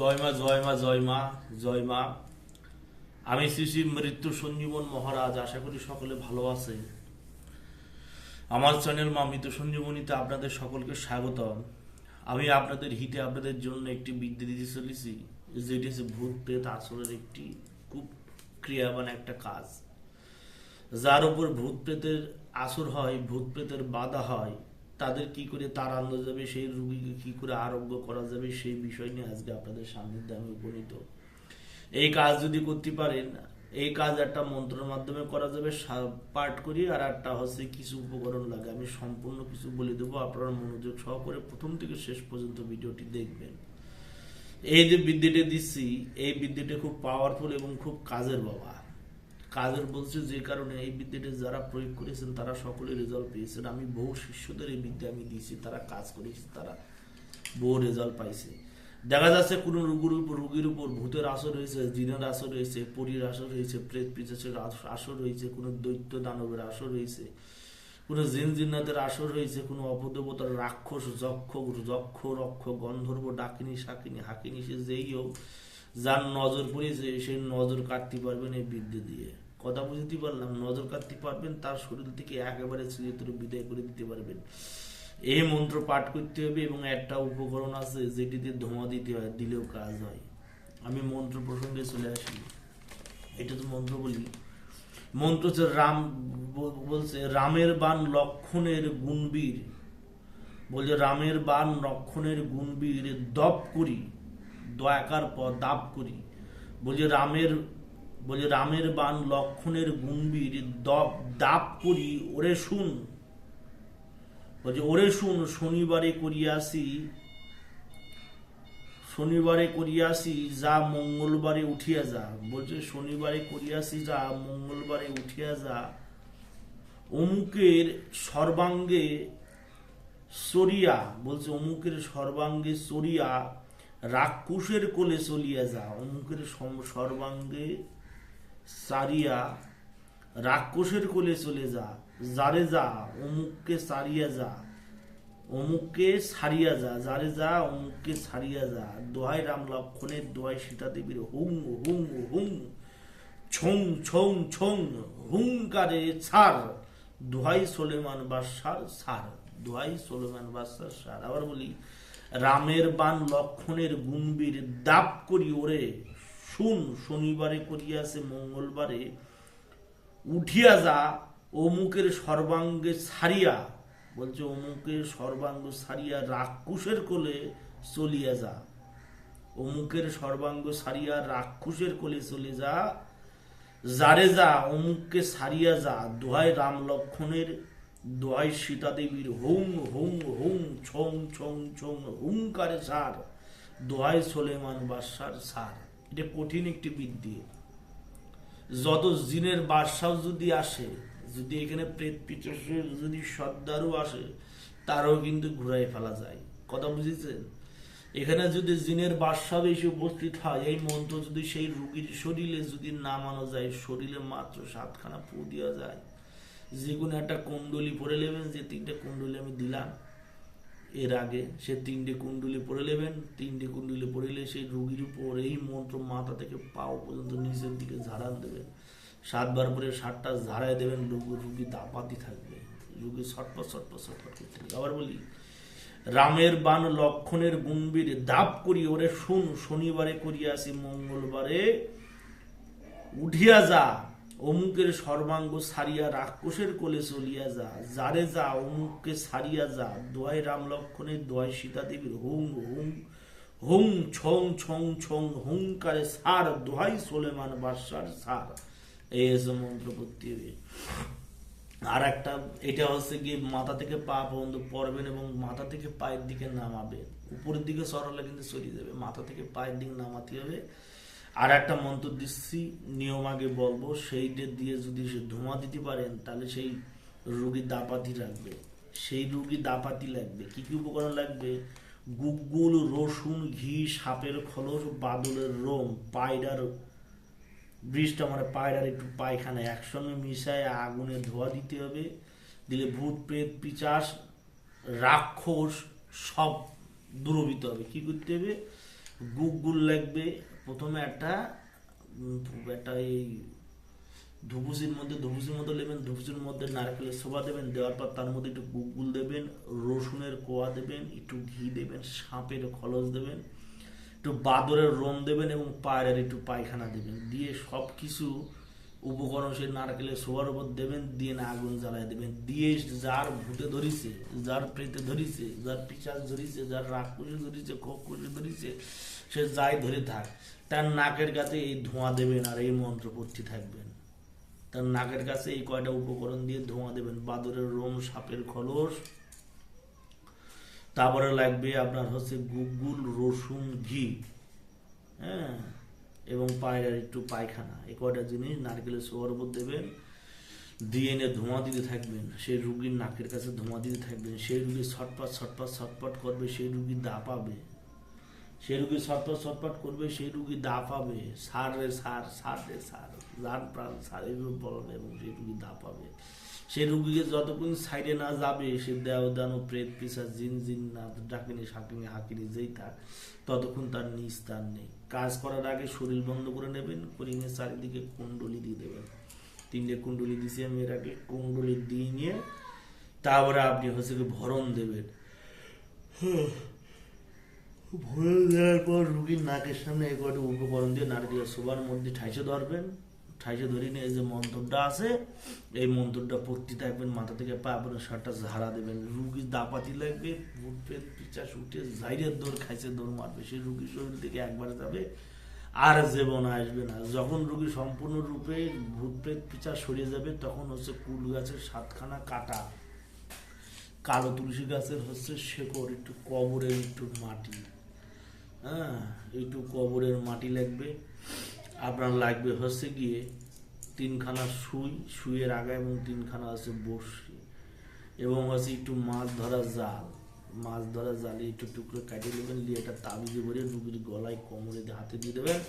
জয় মা জয় মা জয় মা জয় মা আমি শ্রী শ্রী মৃত্যু সঞ্জীবন মহারাজ, আশা করি সকলে ভালো আছে। আমার চ্যানেল মা মৃত্যু সঞ্জীবনীতে আপনাদের সকলকে স্বাগত আমি আপনাদের হিতে আপনাদের জন্য একটি বিদ্যে দিতে চলেছি, যেটি হচ্ছে ভূত, প্রেত আসরের একটি খুব ক্রিয়াবান একটা কাজ। যার উপর ভূত, প্রেতের আসর হয়, ভূত, প্রেতের বাধা হয় তাদের কি করে তাড়ানো যাবে, সেই রুগীকে কি করে আরোগ্য করা যাবে, সেই বিষয় নিয়ে আজকে আপনাদের সান্নিধ্যে আমি উপনীত। এই কাজ যদি করতে পারেন, এই কাজ একটা মন্ত্রের মাধ্যমে করা যাবে পাঠ করি, আর একটা হচ্ছে কিছু উপকরণ লাগে। আমি সম্পূর্ণ কিছু বলে দেবো, আপনারা মনোযোগ সহকারে প্রথম থেকে শেষ পর্যন্ত ভিডিওটি দেখবেন। এই যে বিদ্যেটা দিচ্ছি, এই বিদ্যেটা খুব পাওয়ারফুল এবং খুব কাজের বাবা। কাজের বলছে যে কারণে এই বিদ্যাটা যারা প্রয়োগ করেছেন, তারা সকলে রেজাল্ট পেয়েছেন। আমি বহু শিষ্যদের এই বিদ্যা আমি দিয়েছি, তারা কাজ করেছে, তারা বহু রেজাল্ট পাইছে। দেখা যাচ্ছে কোনো রোগীর উপর রোগীর উপর ভূতের আসর হয়েছে জিনের আসর হয়েছে পরীর আসর হয়েছে প্রেত পিচাসের আসর হয়েছে কোনো দৈত্য দানবের আসর হয়েছে কোনো জিন জিন্নাতের আসর হয়েছে কোনো অপদেবতার রাক্ষস যক্ষ যক্ষ, রক্ষ, গন্ধর্ব, ডাকিনী শাকিনী হাকিনী, সে যেই হোক যার নজর পড়েছে সেই নজর কাটতে পারবেন এই বিদ্যে দিয়ে। কথা বুঝতে পারলাম, নজর কাটতে পারবেন, তার শরীর থেকে একেবারে চিরতরে বিদায় করে দিতে পারবেন। এই মন্ত্র পাঠ করতে হবে এবং একটা উপকরণ আছে যেটিতে ধোঁয়া দিতে হয়, দিলেও কাজ হয়। আমি মন্ত্র প্রসঙ্গে চলে আসি। এটা তো মন্ত্র বলি। মন্ত্র হচ্ছে রাম, বলছে, রামের বান লক্ষণের গুণবীর। বলছে, রামের বান লক্ষণের গুণবীর, দপ করি। দয়াকার পর দাপ করি। বলছে রামের বলছে রামের বান লক্ষণের গুণবীর দপ দাপ করি, ওরে শুন। বলছে ওরে শুন, শনিবারে করিয়াছি শনিবারে করিয়াছি যা মঙ্গলবারে উঠিয়া যা। বলছে, শনিবারে করিয়াছি যা, মঙ্গলবারে উঠিয়া যা। অমুকের সর্বাঙ্গে সরিয়া, বলছে, অমুকের সর্বাঙ্গে সরিয়া রাক্ষসের কোলে চলিয়া যা অমুকের সর্বাঙ্গে সারিয়া রাক্ষসের কোলে চলে যা। যারে যা, অমুককে সারিয়া যা। অমুককে সারিয়া যা। যারে যা, অমুককে সারিয়া যা। দোহাই রাম লক্ষণের দোহাই সীতা দেবীর হুং হুং হুং, ছং ছং ছং, হুঙ্কারে ছাড়। দোহাই সোলেমান বাদশার সার দোহাই সোলেমান বাদশার সার আবার বলি রামের বান লক্ষণের গুণবীর দাপ করি ওরে শুন, শনিবারে করিয়াছে মঙ্গলবারে। উঠিয়া যা, অমুকের সর্বাঙ্গে ছাড়িয়া। বলছে, অমুকের সর্বাঙ্গ ছাড়িয়া রাক্ষসের কোলে চলিয়া যা। অমুকের সর্বাঙ্গ ছাড়িয়া রাক্ষসের কোলে চলে যা। যারে যা, অমুককে ছাড়িয়া যা। দোহাই রাম লক্ষণের দোহাই সীতা দেবীর হুং হুং হুং, ছং ছং ছং হুঙ্কারে সার দোহাই সোলেমান বাদশার সার। এটা কঠিন একটি বিদ্যে। যত জিনের বাদশাও যদি আসে, যদি এখানে প্রেত পিচসের যদি সর্দারও আসে, তারও কিন্তু ঘুরাই ফেলা যায়। কথা বুঝেছেন? এখানে যদি জিনের বাদশাহ এসে উপস্থিত হয়, এই মন্ত্র যদি সেই রুগীর শরীরে যদি নামানো যায়, শরীরে মাত্র সাতখানা পু দেওয়া যায়। যে কোনো একটা কুণ্ডলি পরে নেবেন, যে তিনটে কুণ্ডলি আমি দিলাম এর আগে, সে তিনটে কুণ্ডলি পরে নেবেন, তিনটে কুণ্ডলি পড়লে সেই রুগীর উপর এই মন্ত্র মাথা থেকে পাও পর্যন্ত নিচের দিকে ঝাড়ান দেবেন। সাতবার পরে সাতটা ঝাড়াই দেবেন, রুগী দাপাতি থাকবে। রুগী ছটপট ছটপট ছটপট করতে আবার বলি, রামের বান লক্ষণের গুণবীর দাপ করি, ওরে শুন, শনিবারে করিয়াছি মঙ্গলবারে উঠিয়া যা। অমুকের সর্বাঙ্গ সারিয়া রাক্ষসের কোলে চলিয়া যা, যারে যা অমুককে সারিয়া যা দোয়াই রাম লক্ষণের সীতা দেবীর হুং হুং হুং ছং ছং ছং হুঙ্কারে সার, দোহাই সোলেমান বাদশার সার। এই এসে মন্ত্র করতে হবে আর একটা, এটা হচ্ছে কি মাথা থেকে পা পর্যন্ত পড়বেন এবং মাথা থেকে পায়ের দিকে নামাবে উপরের দিকে সরালে কিন্তু সরিয়ে যাবে। মাথা থেকে পায়ের দিকে নামাতে হবে। আর একটা মন্ত্র দিচ্ছি, নিয়ম আগে বলব, সেইটা দিয়ে যদি সে ধোঁয়া দিতে পারেন, তাহলে সেই রুগী দাপাতি রাখবে সেই রুগী দাপাতি লাগবে। কি কি উপকরণ লাগবে? গুগুল, রসুন, ঘি, সাপের খোলস, বাদলের রোম পায়রার বৃষ্টি মানে পায়রার একটু পায়খানা। একসঙ্গে মিশায় আগুনে ধোয়া দিতে হবে। দিলে ভূত, প্রেত, পিচাস, রাক্ষস সব দূরবিত হবে। কি করতে হবে? গুগগুল লাগবে। প্রথমে একটা একটা ওই ধুপুসির মধ্যে ধুপুসির মধ্যে নেবেন ধুপুসির মধ্যে নারকেলের শোভা দেবেন, দেওয়ার পর তার মধ্যে একটু গুগুল দেবেন, রসুনের কোয়া দেবেন, একটু ঘি দেবেন, সাপের খলস দেবেন, একটু বাদরের রোম দেবেন এবং পায়ের একটু পায়খানা দেবেন। দিয়ে সব কিছু উপকরণ সেই নারকেলের শোয়ার উপর দেবেন, দিয়ে না আগুন জ্বালায় দেবেন। দিয়ে যার ভূতে ধরিছে, যার প্রেতে ধরিছে, যার পিসাজ ধরিছে, যার কুশি ধরিছে খোপ কুশি ধরিছে, সে যাই ধরে থাক, তার নাকের কাছে এই ধোঁয়া দেবেন আর এই মন্ত্র পড়তে থাকবেন। তার নাকের কাছে এই কয়টা উপকরণ দিয়ে ধোঁয়া দেবেন? বাদরের রোম, সাপের খলস, তারপরে লাগবে আপনার হচ্ছে গুগুল, রসুন, ঘি। হ্যাঁ? এবং পায়ের একটু পায়খানা। এই কয়টা জিনিস নারকেলের সোয়ার উপর দেবেন দিয়ে এনে ধোঁয়া দিতে থাকবেন, সেই রুগীর নাকের কাছে ধোঁয়া দিতে থাকবেন, সেই রুগী ছটপট ছটপট ছটপট করবে, সেই রুগী দা পাবে। সেই রুগী ছটপট ছটপট করবে, সেই রুগী দা পাবে। সার রে সার সার রে সার যার প্রাণ সার, এইভাবে বলবে এবং সেই রুগী দা পাবে। সেই রুগীকে যতক্ষণ সাইডে না যাবে, সে দেও দানো প্রেত পিসা জিন জিন না ডাকিনি শাকিনি হাকিনি, যেই থাক ততক্ষণ তার নিস্তার নেই। কাজ করার আগে শরীর বন্ধ করে নেবেন করে চারিদিকে কুণ্ডলি দিয়ে দেবেন। তিনটে কুণ্ডলি দিছি আমি এর আগে কুণ্ডলি দিয়ে নিয়ে তারপরে আপনি হচ্ছে ভরণ দেবেন। ভরে দেওয়ার পর রুগীর নাকের সামনে এক কটা উপকরণ দিয়ে নারকেলের শোবার মধ্যে ঠাইসে ধরবেন। ঠাইসে ধরে নিয়ে এই যে মন্ত্রটা আছে, এই মন্ত্রটা পড়তে থাকবেন, মাথা থেকে পা আপনার শার্টটা ঝাড়া দেবেন। রুগীর দাপাতি লাগবে পেট পিচা শুটে জাইরের দৌড় খাইছে দৌড় মারবে। সেই রুগীর শরীর থেকে একবার যাবে, আর জীবন আসবে না। যখন রুগী সম্পূর্ণরূপে ভূত প্রেত পিচা সরিয়ে যাবে, তখন হচ্ছে কুল গাছের সাতখানা কাটা। কালো তুলসী গাছের হচ্ছে শেকড়, একটু কবরের, একটু মাটি। হ্যাঁ একটু কবরের মাটি লাগবে। আপনার লাগবে হচ্ছে গিয়ে তিনখানা সুই, সুইয়ের আগা এবং তিনখানা আছে বড়শি এবং হচ্ছে একটু মাছ ধরা জাল। মাছ ধরা জালে একটু টুকরো কাটিয়ে নেবেন দিয়ে একটা তাবিজে ভরে রুগীর গলায় কোমরে হাতে দিয়ে দেবেন।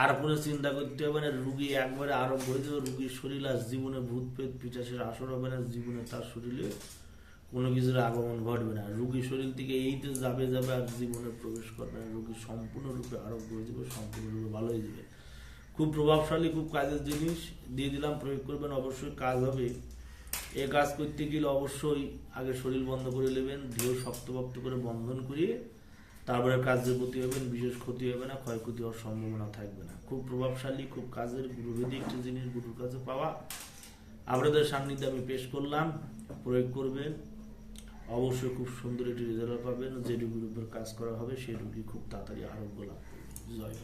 আর কোনো চিন্তা করতে হবে না, রুগী একবারে আরম্ভ হয়ে দেবে রুগীর শরীর আর জীবনে ভূত পেট পিচাসের আসর হবে না, জীবনে তার শরীরে কোনো কিছুর আগমন ঘটবে না। রুগীর শরীর থেকে এইতে যাবে যাবে আর জীবনে প্রবেশ করবে না, রুগী সম্পূর্ণরূপে আরোগ্য হয়ে যাবে, সম্পূর্ণরূপে ভালো হয়ে যাবে। খুব প্রভাবশালী, খুব কাজের জিনিস। দিয়ে দিলাম, প্রয়োগ করবেন, অবশ্যই কাজ হবে। এ কাজ করতে গেলে অবশ্যই আগে শরীর বন্ধ করে নেবেন দেহ শক্তভক্ত করে বন্ধন করিয়ে তারপরে কাজের প্রতি হবেন বিশেষ ক্ষতি হবে না, ক্ষয়ক্ষতি হওয়ার সম্ভাবনা থাকবে না। খুব প্রভাবশালী, খুব কাজের গুরুভেদী একটি জিনিস গুরুর কাছে পাওয়া। আপনাদের সান্নিধ্যে আমি পেশ করলাম, প্রয়োগ করবেন। অবশ্যই খুব সুন্দর একটি রেজাল্ট পাবেন। যে রুগীর উপর কাজ করা হবে সেই রুগী খুব তাড়াতাড়ি আরোগ্য লাভ করবে জয়